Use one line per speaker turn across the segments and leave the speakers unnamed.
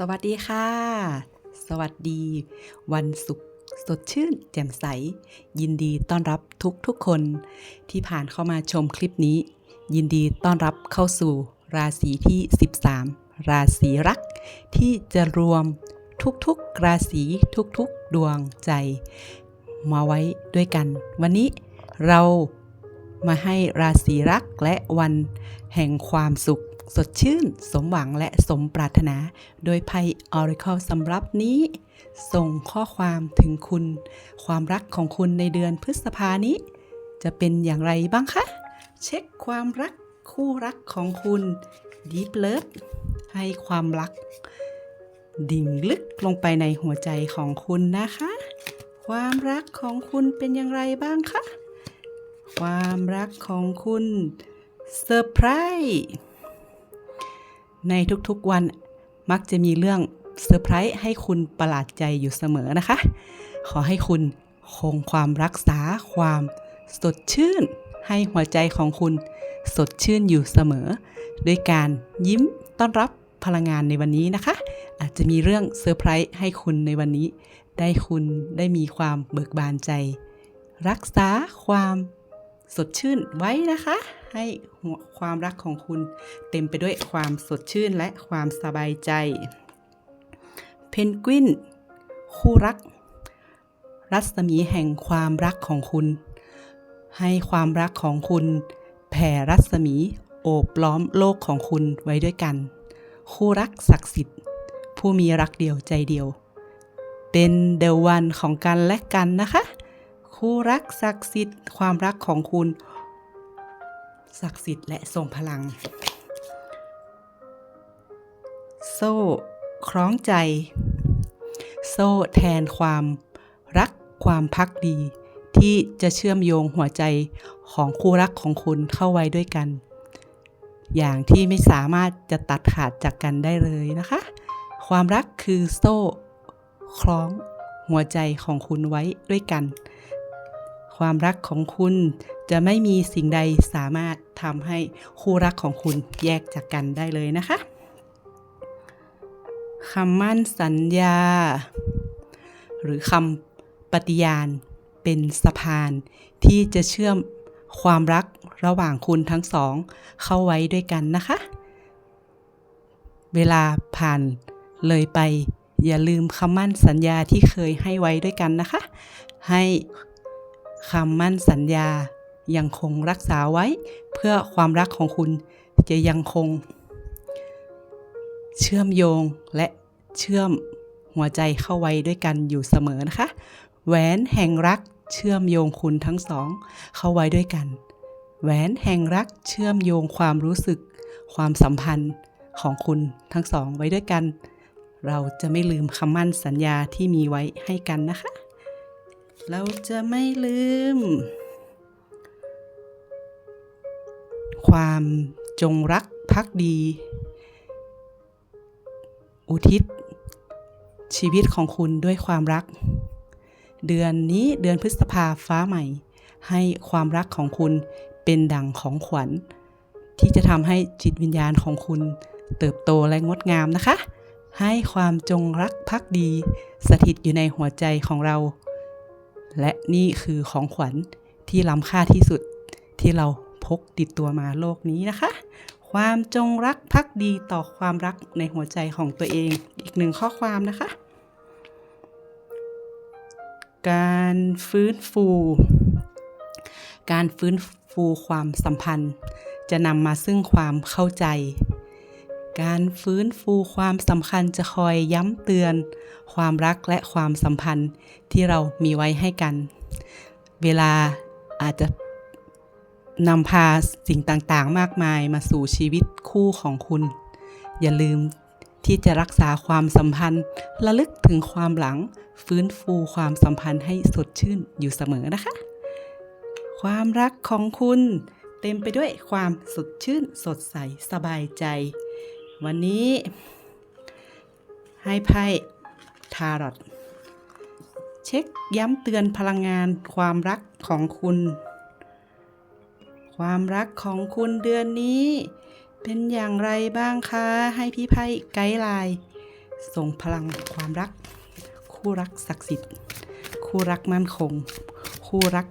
สวัสดีค่ะ สวัสดี วันศุกร์สดชื่น แจ่มใส ยินดีต้อนรับทุกทุกคน ที่ผ่านเข้ามาชมคลิปนี้ ยินดีต้อนรับเข้าสู่ราศีที่ 13 ราศีรัก ที่จะรวมทุกๆราศีทุกๆ ดวงใจ มาไว้ด้วยกัน วันนี้เรามาให้ราศีรักและวันแห่งความสุข สดชื่น สมหวังและสมปรารถนา โดยไพ่ Oracle สำหรับนี้ ส่งข้อความถึงคุณ ความรักของคุณในเดือนพฤษภานี้ จะเป็นอย่างไรบ้างคะ เช็คความรักคู่รักของคุณ Deep Love ให้ความรัก ดิ่งลึกลงไปในหัวใจของคุณนะคะ ความรักของคุณเป็นอย่างไรบ้างคะ ความรักของคุณเซอร์ไพรส์ ในทุกๆวันมักจะมีเรื่องเซอร์ไพรส์ให้คุณประหลาดใจอยู่เสมอนะคะ ขอให้คุณคงความรักษาความสดชื่น ให้หัวใจของคุณสดชื่นอยู่เสมอ ด้วยการยิ้มต้อนรับพลังงานในวันนี้นะคะ อาจจะมีเรื่องเซอร์ไพรส์ให้คุณในวันนี้ ได้คุณได้มีความเบิกบานใจ รักษาความ สดชื่นไว้นะคะ ให้ความรักของคุณเต็มไปด้วยความสดชื่นและความสบายใจ เพนกวิน คู่รัก รัศมีแห่งความรักของคุณ ให้ความรักของคุณ แผ่รัศมีโอบล้อมโลกของคุณไว้ด้วยกัน คู่รักศักดิ์สิทธิ์ ผู้มีรักเดียวใจเดียว เป็นเดวันของกันและกันนะคะ คู่รักศักดิ์สิทธิ์ความรักของคุณศักดิ์สิทธิ์และทรงพลัง โซ่คล้องใจ โซ่แทนความรักความพักดี ที่จะเชื่อมโยงหัวใจของคู่รักของคุณเข้าไว้ด้วยกัน อย่างที่ไม่สามารถจะตัดขาดจากกันได้เลยนะคะ ความรักคือโซ่คล้องหัวใจของคุณไว้ด้วยกัน ความรักของคุณ จะไม่มีสิ่งใดสามารถทำให้คู่รักของคุณแยกจากกันได้เลยนะคะคำมั่นสัญญา หรือคำปฏิญาณเป็นสะพาน ที่จะเชื่อมความรักระหว่างคุณทั้งสอง เข้าไว้ด้วยกันนะคะ เวลาผ่านเลยไป อย่าลืมคำมั่นสัญญาที่เคยให้ไว้ด้วยกันนะคะ ให้ คำมั่นสัญญายังคงรักษาไว้ เพื่อความรักของคุณจะยังคง เชื่อมโยงและเชื่อมหัวใจเข้าไว้ด้วยกันอยู่เสมอนะคะ แหวนแห่งรักเชื่อมโยงคุณทั้งสอง เข้าไว้ด้วยกัน แหวนแห่งรักเชื่อมโยงความรู้สึก ความสัมพันธ์ของคุณทั้งสองไว้ด้วยกัน เราจะไม่ลืมคำมั่นสัญญาที่มีไว้ให้กันนะคะ เราจะไม่ลืม ความจงรักภักดี อุทิศ ชีวิตของคุณด้วยความรัก เดือนนี้เดือนพฤษภาฟ้าใหม่ ให้ความรักของคุณเป็นดั่งของขวัญ ที่จะทำให้จิตวิญญาณของคุณเติบโตและงดงามนะคะ ให้ความจงรักภักดี สถิตอยู่ในหัวใจของเรา และนี่คือของขวัญที่ล้ำค่าที่สุดที่เราพกติดตัวมาโลกนี้นะคะ ความจงรักภักดีต่อความรักในหัวใจของตัวเองอีกหนึ่งข้อความนะคะ การฟื้นฟู การฟื้นฟูความสัมพันธ์ จะนำมาซึ่งความเข้าใจ การฟื้นฟูความสำคัญจะคอยย้ำเตือน ความรักและความสัมพันธ์ที่เรามีไว้ให้กัน เวลาอาจจะนำพาสิ่งต่างๆ มากมายมาสู่ชีวิตคู่ของคุณ อย่าลืมที่จะรักษาความสัมพันธ์ระลึกถึงความหลัง ฟื้นฟูความสัมพันธ์ให้สดชื่นอยู่เสมอนะคะ ความรักของคุณเต็มไปด้วยความสดชื่น สดใส สบายใจ วันนี้ ให้ไพ่ทารอตเช็คย้ำเตือนพลังงานความรักของคุณ ความรักของคุณเดือนนี้ เป็นอย่างไรบ้างคะ ให้พี่ไพ่ไกด์ไลน์ทรงพลังความรัก คู่รักศักดิ์สิทธิ์ คู่รักมั่นคง คู่รัก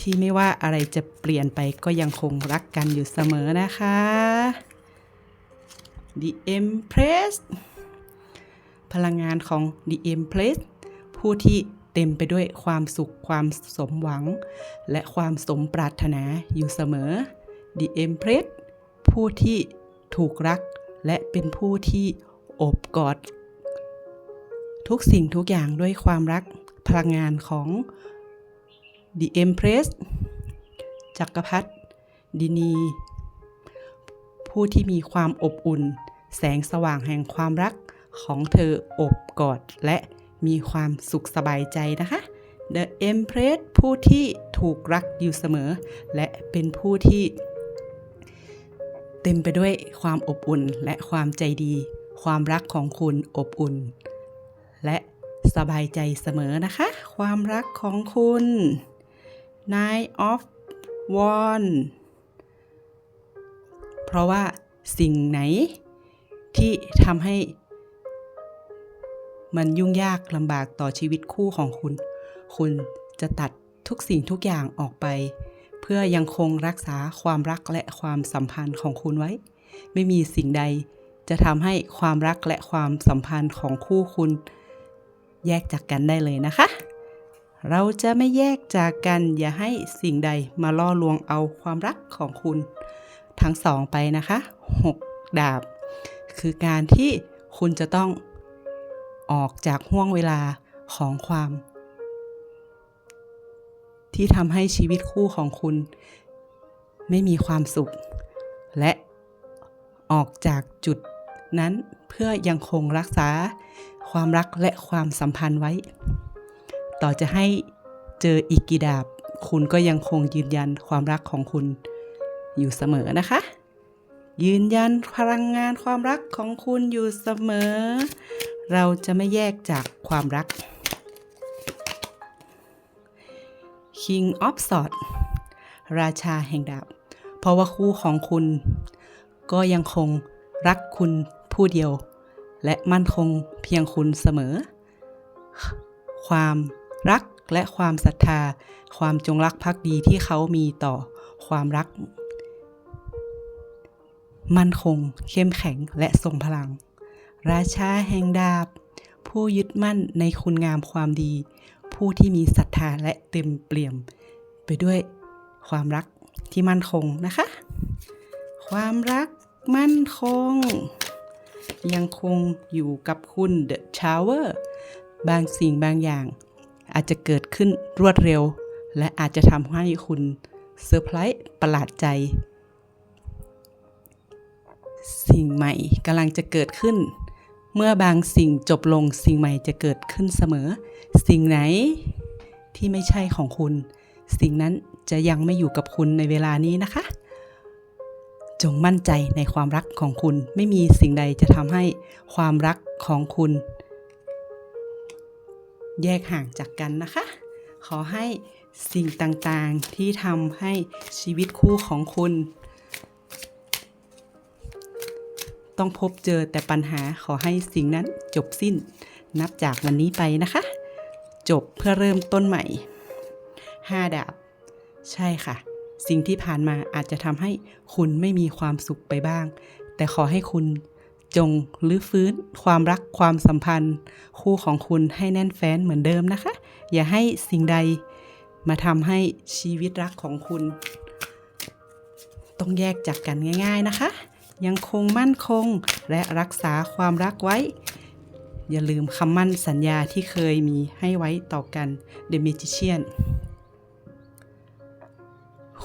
ที่ไม่ว่าอะไรจะเปลี่ยนไปก็ยังคงรักกันอยู่เสมอนะคะ The Empress พลังงานของ The Empress ผู้ที่เต็มไปด้วยความสุขความสมหวัง และความสมปรารถนาอยู่เสมอ The Empress ผู้ที่ถูกรัก และเป็นผู้ที่โอบกอด ทุกสิ่งทุกอย่างด้วยความรักพลังงานของ The Empress จักรพรรดิดินี ผู้ที่มีความอบอุ่น แสงสว่างแห่งความรักของเธออบกอดและมีความสุขสบายใจนะคะ The Empress ผู้ที่ถูกรักอยู่เสมอ และเป็นผู้ที่ เต็มไปด้วยความอบอุ่นและความใจดี ความรักของคุณอบอุ่น และสบายใจเสมอนะคะ ความรักของคุณ Nine of Wands เพราะว่าสิ่งไหน ที่ทำให้ มันยุ่งยากลำบากต่อชีวิตคู่ของคุณ คุณจะตัดทุกสิ่งทุกอย่างออกไป เพื่อยังคงรักษาความรักและความสัมพันธ์ของคุณไว้ ไม่มีสิ่งใดจะทำให้ความรักและความสัมพันธ์ของคู่คุณ แยกจากกันได้เลยนะคะ เราจะไม่แยกจากกัน อย่าให้สิ่งใดมาล่อลวงเอาความรักของคุณ ทั้งสองไปนะคะหกดาบ คือการที่คุณจะต้องออกจากห่วงเวลาของความ ที่ทำให้ชีวิตคู่ของคุณ ไม่มีความสุข และออกจากจุดนั้นเพื่อยังคงรักษาความรักและความสัมพันธ์ไว้ ต่อจะให้เจออีกกี่ดาบ คุณก็ยังคงยืนยันความรักของคุณอยู่เสมอนะคะ ยืนยันพลังงานความรักของคุณอยู่เสมอ เราจะไม่แยกจากความรัก King of Swords ราชาแห่งดาบ เพราะว่าคู่ของคุณ ก็ยังคงรักคุณผู้เดียว และมั่นคงเพียงคุณเสมอ ความรักและความศรัทธา ความจงรักภักดีที่เขามีต่อความรัก มั่นคง เข้มแข็งและทรงพลัง ราชาแห่งดาบ ผู้ยึดมั่นในคุณงามความดี ผู้ที่มีศรัทธาและเต็มเปี่ยม ไปด้วยความรักที่มั่นคงนะคะ ความรักมั่นคง ยังคงอยู่กับคุณ The Tower บางสิ่งบางอย่าง อาจจะเกิดขึ้นรวดเร็ว และอาจจะทำให้คุณเซอร์ไพรส์ประหลาดใจ สิ่งใหม่กำลังจะเกิดขึ้น เมื่อบางสิ่งจบลงสิ่งใหม่จะเกิดขึ้นเสมอ สิ่งไหนที่ไม่ใช่ของคุณ สิ่งนั้นจะยังไม่อยู่กับคุณในเวลานี้นะคะ จงมั่นใจในความรักของคุณ ไม่มีสิ่งใดจะทำให้ความรักของคุณ แยกห่างจากกันนะคะ ขอให้สิ่งต่างๆที่ทำให้ชีวิตคู่ของคุณ ต้องพบเจอแต่ปัญหาขอให้สิ่งนั้นจบสิ้น นับจากวันนี้ไปนะคะ จบเพื่อเริ่มต้นใหม่ 5 ดาบ ใช่ค่ะ สิ่งที่ผ่านมาอาจจะทำให้คุณไม่มีความสุขไปบ้าง แต่ขอให้คุณจงรื้อฟื้นความรักความสัมพันธ์ คู่ของคุณให้แน่นแฟ้นเหมือนเดิมนะคะ อย่าให้สิ่งใดมาทำให้ชีวิตรักของคุณ ต้องแยกจากกันง่าย ๆนะคะ ยังคงมั่นคง และรักษาความรักไว้ อย่าลืมคำมั่นสัญญาที่เคยมีให้ไว้ต่อกัน The Magician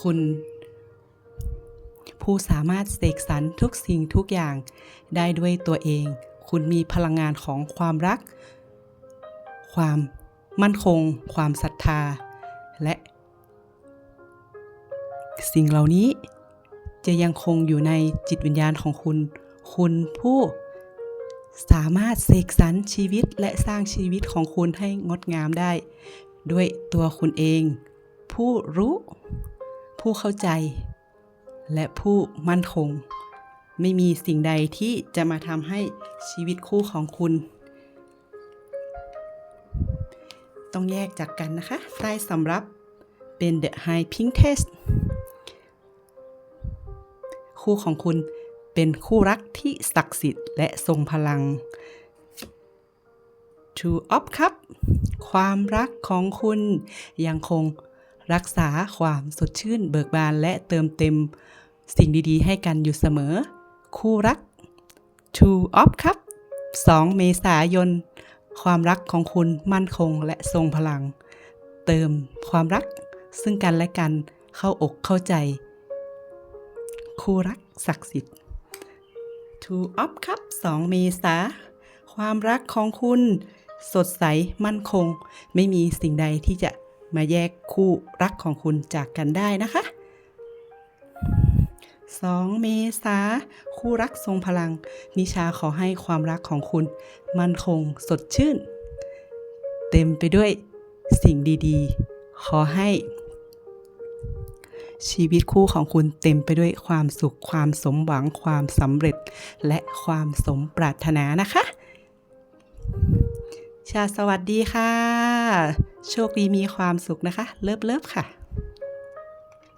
คุณผู้สามารถเสกสรรทุกสิ่งทุกอย่างได้ด้วยตัวเอง คุณมีพลังงานของความรัก ความมั่นคง ความศรัทธา และ สิ่งเหล่านี้ จะยังคงอยู่ในจิตวิญญาณของคุณ คุณผู้สามารถเสกสรรชีวิตและสร้างชีวิตของคุณให้งดงามได้ ด้วยตัวคุณเอง ผู้รู้ ผู้เข้าใจ และผู้มั่นคง ไม่มีสิ่งใดที่จะมาทำให้ชีวิตคู่ของคุณ ต้องแยกจากกันนะคะใต้สำรับเป็น The High Pink Test คู่ของคุณเป็นคู่รักที่ศักดิ์สิทธิ์และทรงพลัง Two of Cup ความรักของคุณยังคงรักษาความสดชื่นเบิกบานและเติมเต็มสิ่งดีๆ ให้กันอยู่เสมอ คู่รัก Two of Cup 2 เมษายน ความรักของคุณมั่นคงและทรงพลัง เติมความรักซึ่งกันและกันเข้าอกเข้าใจ คู่รักศักดิ์สิทธิ์ Two of Cup 2 เมษา ความรักของคุณสดใสมั่นคง ไม่มีสิ่งใดที่จะมาแยกคู่รักของคุณจากกันได้นะคะ 2 เมษา คู่รักทรงพลัง นิชาขอให้ความรักของคุณ มั่นคงสดชื่น เต็มไปด้วยสิ่งดีๆ ขอให้ ชีวิตคู่ของคุณเต็มไปด้วยความสุข ความสมหวัง ความสำเร็จ และความสมปรารถนานะคะ ชาสวัสดีค่ะ โชคดีมีความสุขนะคะ เลิฟเลิฟค่ะ